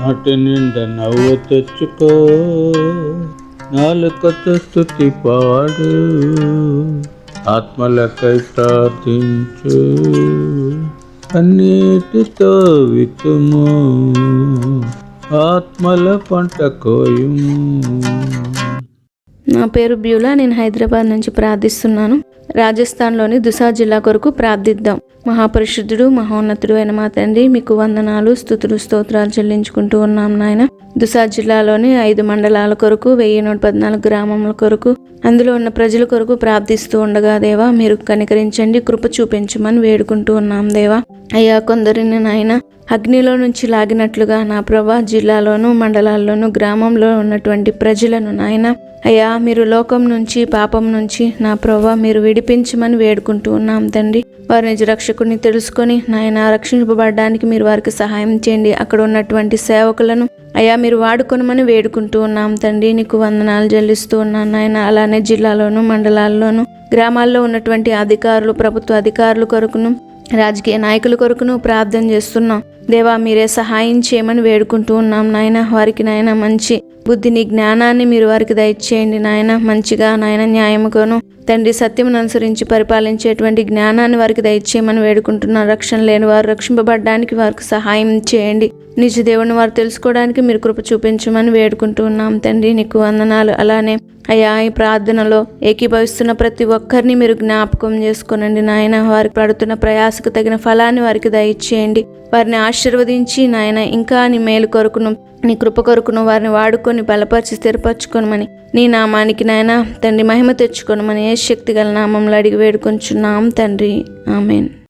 నాటి నిండా నవ్వు తెచ్చుకో. నాలుకతో స్థుతి పాడు. ఆత్మలకై ప్రార్థించు. అన్నిటితో వితుము ఆత్మల పంట కోయుము. నా పేరు బ్యూలా నేను హైదరాబాద్ నుంచి ప్రార్థిస్తున్నాను. రాజస్థాన్లోని దుసా జిల్లా కొరకు ప్రార్థిద్దాం. మహాపరిశుద్ధుడు మహోన్నతుడు అయిన మా తండ్రి మీకు వందనాలు స్థుతులు స్తోత్రాలు చెల్లించుకుంటూ ఉన్నాం నాయన. దుసా జిల్లాలోని ఐదు మండలాల కొరకు వెయ్యి నూట పద్నాలుగు గ్రామముల కొరకు అందులో ఉన్న ప్రజల కొరకు ప్రార్థిస్తూ ఉండగా దేవా మీరు కనికరించండి కృప చూపించమని వేడుకుంటూ ఉన్నాం దేవా. అయ్యా కొందరిని నాయన అగ్నిలో నుంచి లాగినట్లుగా నా ప్రభా జిల్లాలోను మండలాల్లోను గ్రామంలో ఉన్నటువంటి ప్రజలను నాయన అయ్యా మీరు లోకం నుంచి పాపం నుంచి నా ప్రభా మీరు విడిపించమని వేడుకుంటూ ఉన్నాం తండ్రి. వారి నిజ రక్షకుని తెలుసుకొని నాయన రక్షింపబడడానికి మీరు వారికి సహాయం చేయండి. అక్కడ ఉన్నటువంటి సేవకులను అయ్యా మీరు వాడుకొనమని వేడుకుంటూ ఉన్నాం తండ్రి. నీకు వందనాలు చెల్లిస్తూ ఉన్నాను ఆయన అలానే జిల్లాలోను మండలాల్లోను గ్రామాల్లో ఉన్నటువంటి అధికారులు ప్రభుత్వ అధికారుల కొరకును రాజకీయ నాయకుల కొరకును ప్రార్థన చేస్తున్నాం. దేవా మీరే సహాయం చేయమని వేడుకుంటూ ఉన్నాం నాయన. వారికి నాయన మంచి బుద్ధిని జ్ఞానాన్ని మీరు వారికి దయచేయండి నాయన. మంచిగా నాయన న్యాయముగాను తండ్రి సత్యమును అనుసరించి పరిపాలించేటువంటి జ్ఞానాన్ని వారికి దయచేయమని వేడుకుంటున్నాం. రక్షణ లేని వారు రక్షింపబడడానికి వారికి సహాయం చేయండి. నిజ దేవుని వారు తెలుసుకోవడానికి మీరు కృప చూపించమని వేడుకుంటూ ఉన్నాం తండ్రి. నీకు వందనాలు. అలానే అయ్యా ఈ ప్రార్థనలో ఏకీభవిస్తున్న ప్రతి ఒక్కరిని మీరు జ్ఞాపకం చేసుకోనండి నాయన. వారికి పడుతున్న ప్రయాసకు తగిన ఫలాన్ని వారికి దయచేయండి. వారిని ఆశీర్వదించి నాయన ఇంకా నీ మేలు కొరకును నీ కృప కొరకును వారిని వాడుకొని బలపరిచి స్థిరపరచుకోనమని నీ నామానికి నాయన తండ్రి మహిమ తెచ్చుకోనమని ఏ శక్తి గల నామంలో అడిగి వేడుకొంచున్నాం తండ్రి. ఆమెన్.